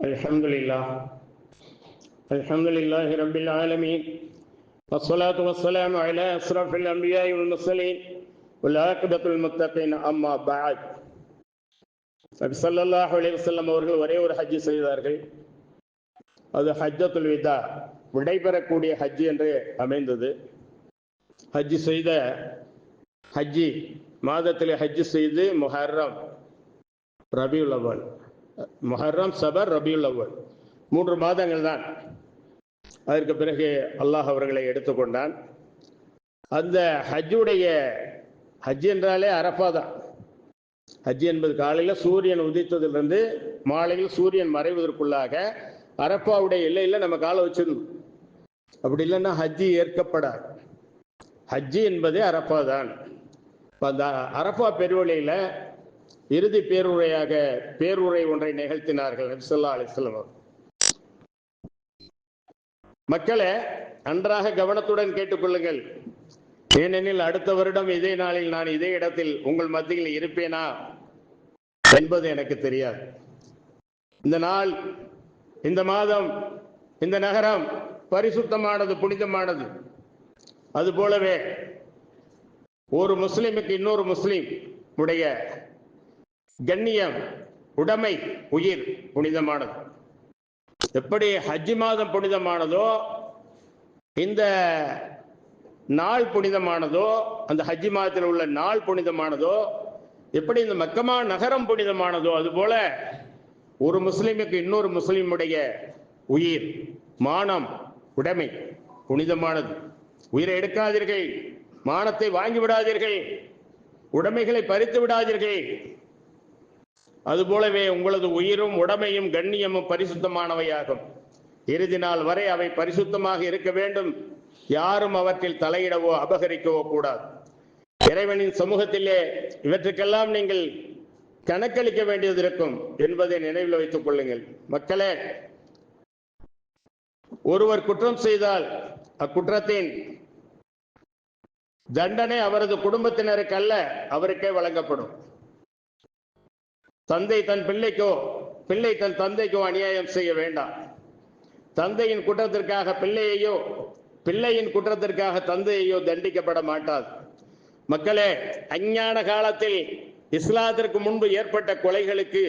الحمد لله الحمد لله رب العالمين والصلاة والسلام على أشرف الأنبياء والمرسلين والعاقبة المتقين أما بعد நபி ஸல்லல்லாஹு அலைஹி வஸல்லம் அவர்கள் ஒரே ஒரு ஹஜ்ஜி செய்தார்கள் அது ஹஜ்ஜத்துல் விதா விடைபெறக்கூடிய ஹஜ் என்று அமைந்தது ஹஜ்ஜி செய்த ஹஜ்ஜி மாதத்தில் ஹஜ்ஜி செய்து முஹர்ரம் ரபியுல் அவ்வல் முஹர்ரம் சபர் ரபியுல் அவ்வல். மூன்று மாதங்கள் தான். அதற்கு பிறகு அல்லாஹ் அவர்களை எடுத்துக்கொண்டான் அந்த ஹஜ்ஜுடைய ஹஜ் என்றாலே அரஃபா தான். ஹஜ் என்பது காலையில் சூரியன் உதித்ததிலிருந்து மாலையில் சூரியன் மறைவதற்குள்ளாக அரப்பாவுடைய எல்லையில் நம்ம காலை வச்சிருந்தோம் அப்படி இல்லைன்னா ஹஜ்ஜி ஏற்கப்படாது. ஹஜ்ஜி என்பதே அரப்பா தான். இப்போ அந்த அரப்பா பெருவழியில் இறுதி பேருரையாக பேருரை ஒன்றை நிகழ்த்தினார்கள் நபிசல்லா அலிஸ்லாம் மக்களை மக்களே நன்றாக கவனத்துடன் கேட்டுக்கொள்ளுங்கள். ஏனெனில் அடுத்த வருடம் இதே நாளில் நான் இதே இடத்தில் உங்கள் மத்தியில் இருப்பேனா என்பது எனக்கு தெரியாது. இந்த நாள் இந்த மாதம் இந்த நகரம் பரிசுத்தமானது புனிதமானது. அது போலவே ஒரு முஸ்லிமுக்கு இன்னொரு முஸ்லிம் உடைய கண்ணியம் உடைமை உயிர் புனிதமானது. எப்படி ஹஜ் மாதம் புனிதமானதோ இந்த நாள் புனிதமானதோ அந்த ஹஜ் மாதத்தில் உள்ள நாள் புனிதமானதோ எப்படி இந்த மக்கமா நகரம் புனிதமானதோ அதுபோல ஒரு முஸ்லிமுக்கு இன்னொரு முஸ்லிமுடைய உயிர் மானம் உடைமை புனிதமானது. உயிரை எடுக்காதீர்கள் மானத்தை வாங்கி விடாதீர்கள் உடைமைகளை பறித்து விடாதீர்கள். அதுபோலவே உங்களது உயிரும் உடமையும் கண்ணியமும் பரிசுத்தமானவையாகும். இறுதி நாள் வரை அவை பரிசுத்தமாக இருக்க வேண்டும். யாரும் அவற்றில் தலையிடவோ அபகரிக்கவோ கூடாது. இறைவனின் சமூகத்திலே இவற்றுக்கெல்லாம் நீங்கள் கணக்களிக்க வேண்டியது இருக்கும் என்பதை நினைவில் வைத்துக் கொள்ளுங்கள். மக்களே ஒருவர் குற்றம் செய்தால் அக்குற்றத்தின் தண்டனை அவரது குடும்பத்தினருக்கு அல்ல அவருக்கே வழங்கப்படும். தந்தை தன் பிள்ளைக்கோ பிள்ளை தன் தந்தைக்கோ அநியாயம் செய்ய வேண்டாம். தந்தையின் குற்றத்திற்காக பிள்ளையையோ பிள்ளையின் குற்றத்திற்காக தந்தையையோ தண்டிக்கப்பட மாட்டாது. மக்களே அஞ்ஞான காலத்தில் இஸ்லாத்திற்கு முன்பு ஏற்பட்ட கொலைகளுக்கு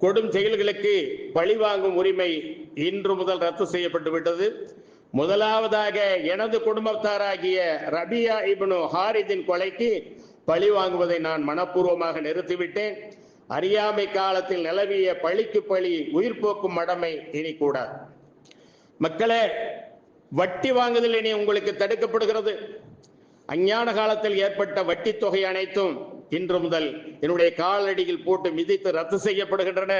கொடும் செயல்களுக்கு பழிவாங்கும் உரிமை இன்று முதல் ரத்து செய்யப்பட்டு விட்டது. முதலாவதாக எனது குடும்பத்தாராகிய ரபியா இப்னு ஹாரிதின் கொலைக்கு பழி வாங்குவதை நான் மனப்பூர்வமாக நிறுத்திவிட்டேன். அறியாமை காலத்தில் நிலவிய பழிக்கு பழி உயிர் போக்கும் மடமை இனி கூடாது மக்களே வட்டி வாங்குதல் இனி உங்களுக்கு தடுக்கப்படுகிறது. அஞ்ஞான காலத்தில் ஏற்பட்ட வட்டி தொகை அனைத்தும் இன்று முதல் என்னுடைய காலடியில் போட்டு மிதித்து ரத்து செய்யப்படுகின்றன.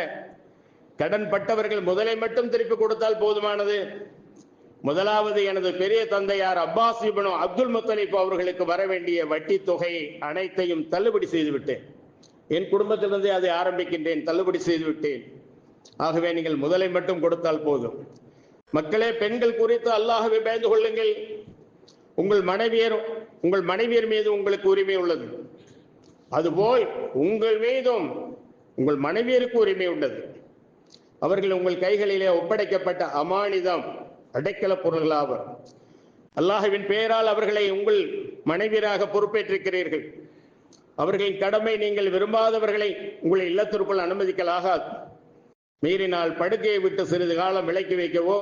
கடன் பட்டவர்கள் முதலை மட்டும் திருப்பி கொடுத்தால் போதுமானது. முதலாவது எனது பெரிய தந்தையார் அப்பாஸ் இப்னு அப்துல் முத்தலிப் அவர்களுக்கு வர வேண்டிய வட்டி தொகை அனைத்தையும் தள்ளுபடி செய்துவிட்டேன். என் குடும்பத்திலிருந்தே அதை ஆரம்பிக்கின்றேன் தள்ளுபடி செய்துவிட்டேன். ஆகவே நீங்கள் முதலை மட்டும் கொடுத்தால் போதும். மக்களே பெண்கள் குறித்து அல்லாஹவை பயந்து கொள்ளுங்கள். உங்கள் மனைவியர் உங்கள் மனைவியர் மீது உங்களுக்கு உரிமை உள்ளது. அதுபோல் உங்கள் மீதும் உங்கள் மனைவியருக்கு உரிமை உள்ளது. அவர்கள் உங்கள் கைகளிலே ஒப்படைக்கப்பட்ட அமானிதம் அடைக்கல பொருள்களாவர். அல்லாஹுவின் பெயரால் அவர்களை உங்கள் மனைவியராக பொறுப்பேற்றிருக்கிறீர்கள். அவர்களின் கடமை நீங்கள் விரும்பாதவர்களை உங்களை இல்லத்திற்குள் அனுமதிக்கலாகாது. மீறினால் படுக்கையை விட்டு சிறிது காலம் விலக்கி வைக்கவோ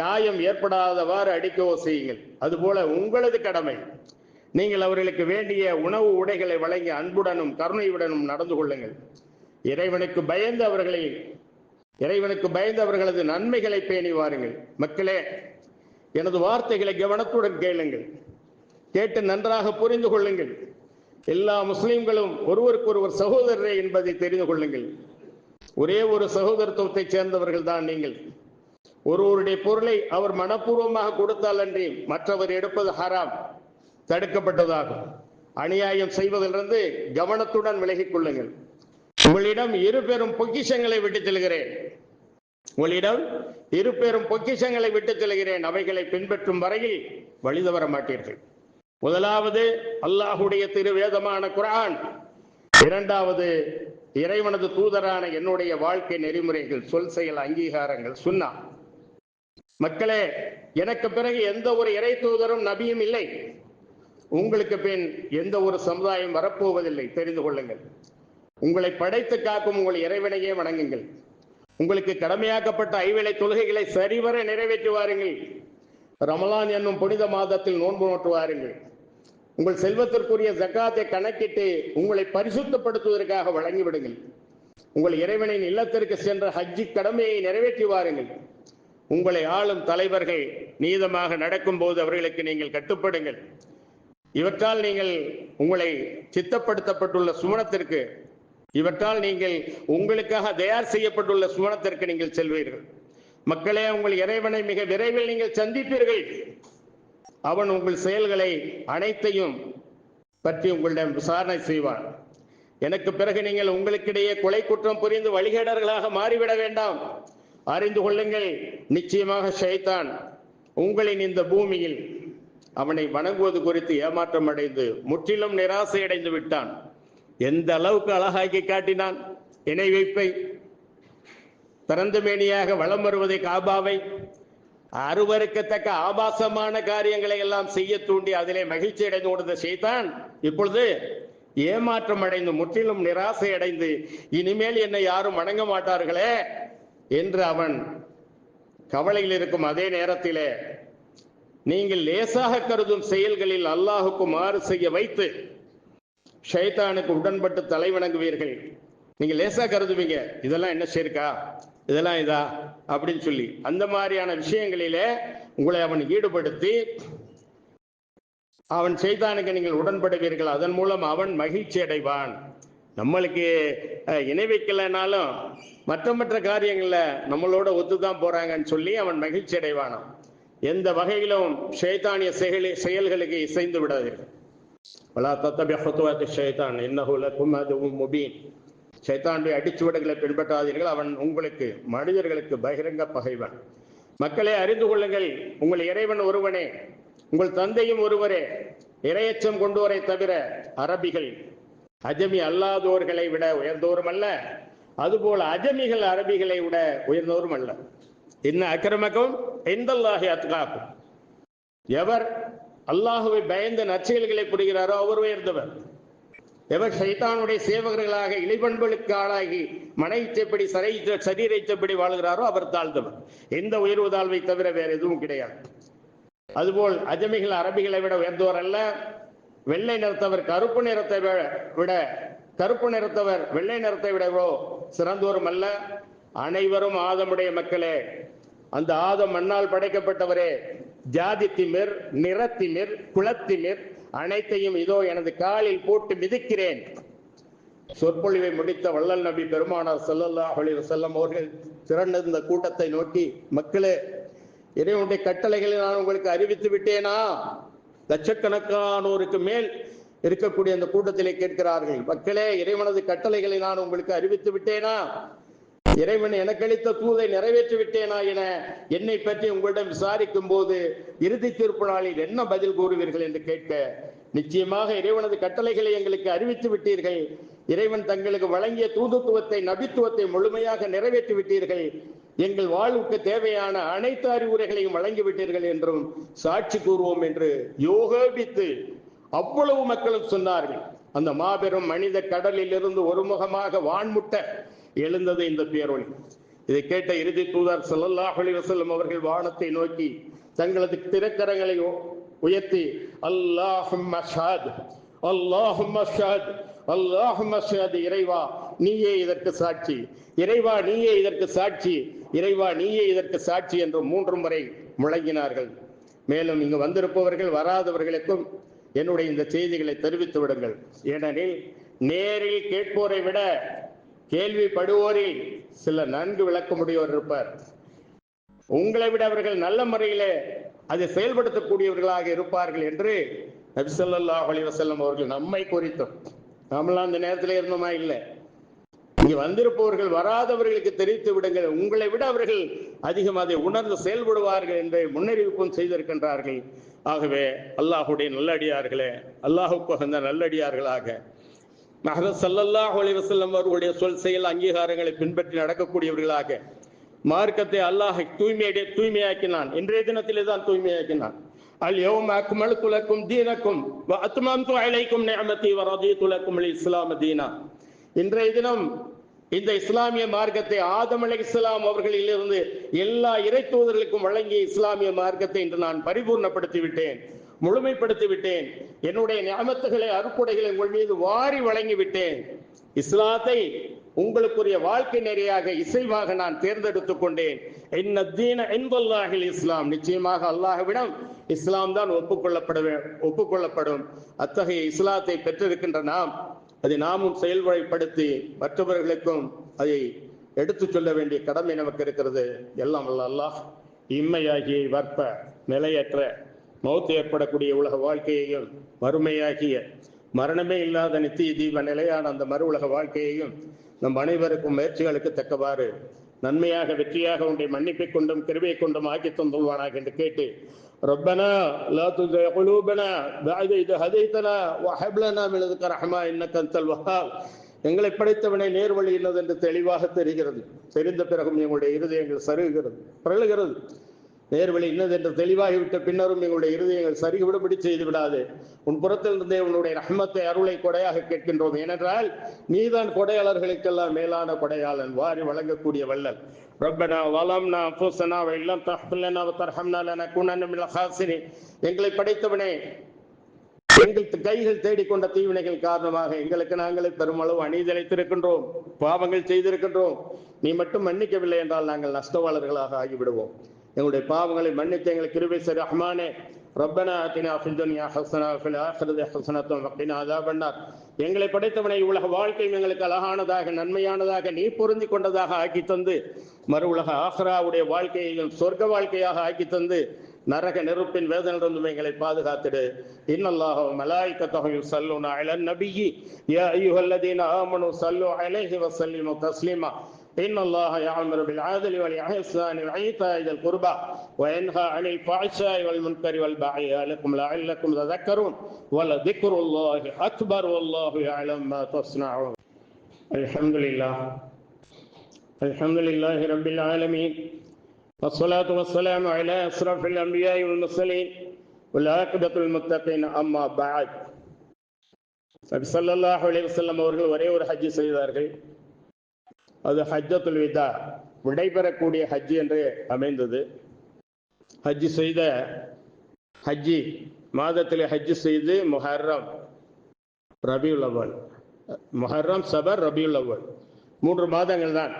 காயம் ஏற்படாதவாறு அடிக்கவோ செய்யுங்கள். அதுபோல உங்களது கடமை. நீங்கள் அவர்களுக்கு வேண்டிய உணவு உடைகளை வழங்கி அன்புடனும் கருணையுடனும் நடந்து கொள்ளுங்கள். இறைவனுக்கு பயந்து அவர்களை இறைவனுக்கு பயந்து அவர்களது நன்மைகளை பேணி வாருங்கள். மக்களே எனது வார்த்தைகளை கவனத்துடன் கேளுங்கள். கேட்டு நன்றாக புரிந்து கொள்ளுங்கள். எல்லா முஸ்லிம்களும் ஒருவருக்கொருவர் சகோதரரே என்பதை தெரிந்து கொள்ளுங்கள். ஒரே ஒரு சகோதரத்துவத்தை சேர்ந்தவர்கள் தான் நீங்கள். ஒருவருடைய பொருளை அவர் மனப்பூர்வமாக கொடுத்தால் அன்றி மற்றவர் எடுப்பது ஹராம் தடுக்கப்பட்டதாகும். அநியாயம் செய்வதிலிருந்து கவனத்துடன் விலகிக் கொள்ளுங்கள். உங்களிடம் இரு பெரும் பொக்கிஷங்களை விட்டு செல்கிறேன். உங்களிடம் இரு பெரும் பொக்கிஷங்களை விட்டு செல்கிறேன். அவைகளை பின்பற்றும் வரையில் வழிதவர மாட்டீர்கள். முதலாவது அல்லாஹுடைய திருவேதமான குரான் இரண்டாவது இறைவனது தூதரான என்னுடைய வாழ்க்கை நெறிமுறைகள் சொல் செயல் அங்கீகாரங்கள் சுன்னா. மக்களே எனக்கு பிறகு எந்த ஒரு இறை தூதரும் நபியும் இல்லை. உங்களுக்கு பின் எந்த ஒரு சமுதாயம் வரப்போவதில்லை தெரிந்து கொள்ளுங்கள். உங்களை படைத்து காக்கும் உங்கள் இறைவனையே வணங்குங்கள். உங்களுக்கு கடமையாக்கப்பட்ட ஐவேளை தொழுகைகளை சரிவர நிறைவேற்றி வாருங்கள். ரமலான் என்னும் புனித மாதத்தில் நோன்பு நோட்டு வாருங்கள் உங்கள் செல்வத்திற்குரிய ஜக்காத்தை கணக்கிட்டு உங்களை பரிசுத்தப்படுத்துவதற்காக வழங்கிவிடுங்கள். உங்கள் இறைவனின் இல்லத்திற்கு சென்ற ஹஜ்ஜி கடமையை நிறைவேற்றி வாருங்கள். உங்களை ஆளும் தலைவர்கள் நீதமாக நடக்கும்போது அவர்களுக்கு நீங்கள் கட்டுப்படுங்கள். இவற்றால் நீங்கள் உங்களை சித்தப்படுத்தப்பட்டுள்ள சுமணத்திற்கு இவற்றால் நீங்கள் உங்களுக்காக தயார் செய்யப்பட்டுள்ள சுமணத்திற்கு நீங்கள் செல்வீர்கள். மக்களே உங்கள் இறைவனை மிக விரைவில் நீங்கள் சந்திப்பீர்கள். அவன் உங்கள் செயல்களை அனைத்தையும் பற்றி உங்களிடம் விசாரணை செய்வான். எனக்கு பிறகு நீங்கள் உங்களுக்கிடையே கொலை குற்றம் புரிந்து வழிகேடர்களாக மாறிவிட வேண்டாம். அறிந்து கொள்ளுங்கள் நிச்சயமாக ஷைத்தான் உங்களின் இந்த பூமியில் அவனை வணங்குவது குறித்து ஏமாற்றம் அடைந்து முற்றிலும் நிராசை அடைந்து விட்டான். எந்த அளவுக்கு அழகாக்கி காட்டினான்? இணை வைப்பை திறந்த மேனியாக வலம் வருவதை காபாவை. அருவருக்கத்தக்க ஆபாசமான காரியங்களை எல்லாம் செய்ய தூண்டி அதிலே மகிழ்ச்சி அடைந்து கொண்ட செய்தான் இப்பொழுது ஏமாற்றம் அடைந்து முற்றிலும் நிராசை அடைந்து இனிமேல் என்னை யாரும் வணங்க மாட்டார்களே என்று அவன் கவலையில் இருக்கும் அதே நேரத்திலே நீங்கள் லேசாக கருதும் செயல்களில் அல்லாஹுக்கு மாறு செய்ய வைத்து ஷைத்தானுக்கு உடன்பட்டு தலை வணங்குவீர்கள். நீங்க லேசா கருதுவீங்க. இதெல்லாம் என்ன சேர்க்கா? இதெல்லாம் இதா அப்படின்னு சொல்லி அந்த மாதிரியான விஷயங்களிலே உங்களை அவன் ஈடுபடுத்தி அவன் செய்தானுக்கு நீங்கள் உடன்படுவீர்கள். அதன் மூலம் அவன் மகிழ்ச்சி அடைவான். நம்மளுக்கு இணை வைக்கலைனாலும் மற்ற மற்ற காரியங்கள்ல நம்மளோட ஒத்துதான் போறாங்கன்னு சொல்லி அவன் மகிழ்ச்சி அடைவானாம். எந்த வகையிலும் ஷைத்தானிய செயலி செயல்களுக்கு இசைந்து விடாதீர்கள். வலா தத்தபி என்ன ஷைத்தான் இன்னஹு அதுவும் முபீன். ஷைத்தானுடைய அடிச்சுவடுகளை பின்பற்றாதீர்கள். அவன் உங்களுக்கு மனிதர்களுக்கு பகிரங்க பகைவன் மக்களை அறிந்து கொள்ளுங்கள். உங்கள் இறைவன் ஒருவனே. உங்கள் தந்தையும் ஒருவரே. இரையச்சம் கொண்டோரை தவிர அரபிகள் அஜமி அல்லாதோர்களை விட உயர்ந்தோரும் அல்ல. அதுபோல அஜமிகள் அரபிகளை விட உயர்ந்தோரும் அல்ல. இன்ன அக்கிரமக்கும் எந்தல்லாகி அத்காக்கும். எவர் அல்லாஹுவை பயந்த நற்செயல்களை புரிகிறாரோ அவர் உயர்ந்தவர். எவர் சைத்தானுடைய சேவகர்களாக இளைபண்புகளுக்கு ஆளாகி மன இச்சைப்படி சரை சரீரைச்சப்படி வாழ்கிறாரோ அவர் தாழ்ந்தவர். எந்த உயர்வு தாழ்வை தவிர வேற எதுவும் கிடையாது. அதுபோல் அஜமிகள் அரபிகளை விட உயர்ந்தவர் அல்ல. வெள்ளை நிறத்தவர் கருப்பு நிறத்தை விட- விட கருப்பு நிறத்தவர் வெள்ளை நிறத்தை விடவோ சிறந்தோரும் அல்ல. அனைவரும் ஆதமுடைய மக்களே. அந்த ஆதம் மண்ணால் படைக்கப்பட்டவரே. ஜாதி திமிர் நிறத்திமிர் குலத்திமிர் அனைத்தையும் இதோ எனது காலில் போட்டு மிதிக்கிறேன். சொற்பொழிவை முடித்த வள்ளல் நபி பெருமானார் செல்லல்லா அலி வசல்லம் அவர்கள் திரண்டிருந்த கூட்டத்தை நோக்கி மக்களே இறைவனுடைய கட்டளைகளை நான் உங்களுக்கு அறிவித்து விட்டேனா? லட்சக்கணக்கானோருக்கு மேல் இருக்கக்கூடிய அந்த கூட்டத்திலே கேட்கிறார்கள் மக்களே இறைவனது கட்டளைகளை நான் உங்களுக்கு அறிவித்து விட்டேனா? இறைவன் எனக்கு அளித்த தூதை நிறைவேற்றி விட்டேனா என என்னை பற்றி உங்களிடம் விசாரிக்கும் போது இறுதி தீர்ப்பு நாளில் என்ன பதில் கூறுவீர்கள் என்று கேட்க நிச்சயமாக இறைவனது கட்டளைகளை எங்களுக்கு அறிவித்து விட்டீர்கள். இறைவன் தங்களுக்கு வழங்கிய தூதுத்துவத்தை நபித்துவத்தை முழுமையாக நிறைவேற்றி விட்டீர்கள். எங்கள் வாழ்வுக்கு தேவையான அனைத்து அறிவுரைகளையும் வழங்கிவிட்டீர்கள் என்றும் சாட்சி கூறுவோம் என்று யோகோபித்து அவ்வளவு மக்களும் சொன்னார்கள். அந்த மாபெரும் மனித கடலில் இருந்து ஒருமுகமாக வான்முட்ட எழுந்தது இந்த பேரொழி. இதை கேட்ட இறுதி தூதர் ஸல்லல்லாஹு அலிவசல்லம் அவர்கள் வானத்தை நோக்கி தங்களது திரைக்கரங்களை உயர்த்தி அல்லாஹும் மஷாத் அல்லாஹும் மஷாத் அல்லாஹும் மஷாத் இறைவா நீயே இதற்கு சாட்சி இறைவா நீயே இதற்கு சாட்சி இறைவா நீயே இதற்கு சாட்சி என்று மூன்று முறை முழங்கினார்கள். மேலும் இங்கு வந்திருப்பவர்கள் வராதவர்களுக்கும் என்னுடைய இந்த செய்திகளை தெரிவித்து விடுங்கள். ஏனெனில் நேரில் கேட்போரை விட கேள்விப்படுவோரில் சில நன்கு விளக்க முடியவர் இருப்பார். உங்களை விட அவர்கள் நல்ல முறையிலே அதை செயல்படுத்தக்கூடியவர்களாக இருப்பார்கள் என்று நபிசல்லா அலி வசல்லம் அவர்கள் நம்மை குறித்தும். நாமெல்லாம் அந்த நேரத்தில் இருந்தோமா? இல்லை. இங்கு வந்திருப்பவர்கள் வராதவர்களுக்கு தெரிவித்து விடுங்கள். உங்களை விட அவர்கள் அதிகம் அதை உணர்ந்து செயல்படுவார்கள் என்று முன்னறிவிப்பும் செய்திருக்கின்றார்கள். ஆகவே அல்லாஹுடைய நல்லடியார்களே அல்லாஹுக்கு உகந்த நல்லடியார்களாக மஹரத் சல்லல்லாஹு அலைஹி அவர்களுடைய சொல் செயல் அங்கீகாரங்களை பின்பற்றி நடக்கக்கூடியவர்களாக மார்க்கத்தை அல்லாஹ் தூய்மையடைய தூய்மையாக்கினான். இன்றைய தினத்திலே தான் தூய்மையாக்கினான். அல் யௌம தீனக்கும் வ அத்மம்து அலைக்கும் இஸ்லாம தீனா. இன்றைய தினம் இந்த இஸ்லாமிய மார்க்கத்தை ஆதம் இஸ்லாம் அவர்களிலிருந்து எல்லா இறை தூதர்களுக்கும் வழங்கிய இஸ்லாமிய மார்க்கத்தை இன்று நான் பரிபூர்ணப்படுத்தி விட்டேன் முழுமைப்படுத்தி விட்டேன் என்னுடைய ஞாபகத்துகளை அறுப்புடைகளை உங்கள் மீது வாரி வழங்கிவிட்டேன். இஸ்லாத்தை உங்களுக்குரிய வாழ்க்கை நெறியாக இசைவாக நான் தேர்ந்தெடுத்துக் கொண்டேன். என்ன தீன என்பல்லாஹில் இஸ்லாம். நிச்சயமாக அல்லாஹ்விடம் இஸ்லாம் தான் ஒப்புக்கொள்ளப்பட வே- ஒப்புக்கொள்ளப்படும். அத்தகைய இஸ்லாத்தை பெற்றிருக்கின்ற நாம் அதை நாமும் செயல்முறைப்படுத்தி மற்றவர்களுக்கும் அதை எடுத்துச் சொல்ல வேண்டிய கடமை நமக்கு இருக்கிறது. எல்லாம் அல்ல அல்லாஹ் இம்மையாகிய வற்ப நிலையற்ற மௌத்து ஏற்படக்கூடிய உலக வாழ்க்கையையும் மறுமையாகிய மரணமே இல்லாத நித்திய தீப நிலையான அந்த மறு உலக வாழ்க்கையையும் நம் அனைவருக்கும் முயற்சிகளுக்கு தக்கவாறு நன்மையாக வெற்றியாக உன்னை மன்னிப்பை கொண்டும் கிருபை கொண்டும் ஆக்கி தந்துள்வானாக என்று கேட்டு ربنا لا تزغ قلوبنا بعد إذ هديتنا وهب لنا من لدنك رحمة إنك أنت الوهاب எங்களை படைத்தவனை நேர்வழி என்னது என்று தெளிவாக தெரிகிறது தெரிந்த பிறகும் எங்களுடைய இருதயங்கள் சருகுகிறது பிறழுகிறது நேர்வழி இன்னது என்று தெளிவாகிவிட்ட பின்னரும் எங்களுடைய இருதயங்கள் சரிவிடுபடி செய்து விடாது உன் புறத்திலிருந்தே உன்னுடைய ரஹ்மத்தை அருளை கொடையாக கேட்கின்றோம் ஏனென்றால் நீதான் கொடையாளர்களுக்கெல்லாம் மேலான கொடையாளன் வாரி வழங்கக்கூடிய வள்ளல் ربنا ظلمنا انفسنا وان لم تغفر لنا وترحمنا لنكونن من الخاسرين எங்களை படைத்தவனே எங்கள் கைகள் தேடிக்கொண்ட தீவினைகள் காரணமாக எங்களுக்கு நாங்களே பெருமளவு அநீதிழைத்திருக்கின்றோம் பாவங்கள் செய்திருக்கின்றோம் நீ மட்டும் மன்னிக்கவில்லை என்றால் நாங்கள் நஷ்டவாளர்களாக ஆகிவிடுவோம் எங்களுடைய பாவங்களை மன்னித்து எங்களை கிருபை சரி ரஹ்மானே. ரப்பனா அத்தினா ஃபில்துன்யா ஹசனா ஃபில் ஆஹிரதி ஹசனத்தும் அப்படின்னா அதான் பண்ணார் எங்களை படைத்தவனை உலக வாழ்க்கையும் எங்களுக்கு அழகானதாக நன்மையானதாக நீ பொருந்தி கொண்டதாக ஆக்கி தந்து மறு உலக ஆஹ்ராவுடைய வாழ்க்கையையும் சொர்க்க வாழ்க்கையாக ஆக்கி தந்து நரக நெருப்பின் வேதனிலிருந்தும் எங்களை பாதுகாத்துடு. இன்னல்லாஹோ மலாய்க்கத்தொகையும் சல்லூனா அலன் நபியி. யா ஐயுஹல்லதீன ஆமனு சல்லு அலைஹி வசல்லிமு தஸ்லீமா. إن الله يأمر بالعدل والإحسان وإيتاء ذي القربى وينهى عن الفحشاء والمنكر والبغي يعظكم لعلكم تذكرون ولذكر الله أكبر والله يعلم ما تصنعون الحمد لله الحمد لله رب العالمين والصلاة والسلام على أشرف الأنبياء والمرسلين والعاقبة المتقين أما بعد நபி ஸல்லல்லாஹு அலைஹி வஸல்லம் அவர்கள் ஒரே ஒரு ஹஜ் செய்தார்கள் அது ஹஜ்ஜத்துல் விதா விடைபெறக்கூடிய ஹஜ்ஜி என்று அமைந்தது. ஹஜ்ஜி செய்த ஹஜ்ஜி மாதத்திலே ஹஜ்ஜி செய்து முஹர்ரம் ரபியுல் முஹர்ரம் சபர் ரபியுல் மூன்று மாதங்கள் தான்.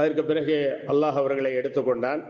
அதற்கு பிறகு அல்லாஹ் அவர்களை எடுத்துக்கொண்டான்.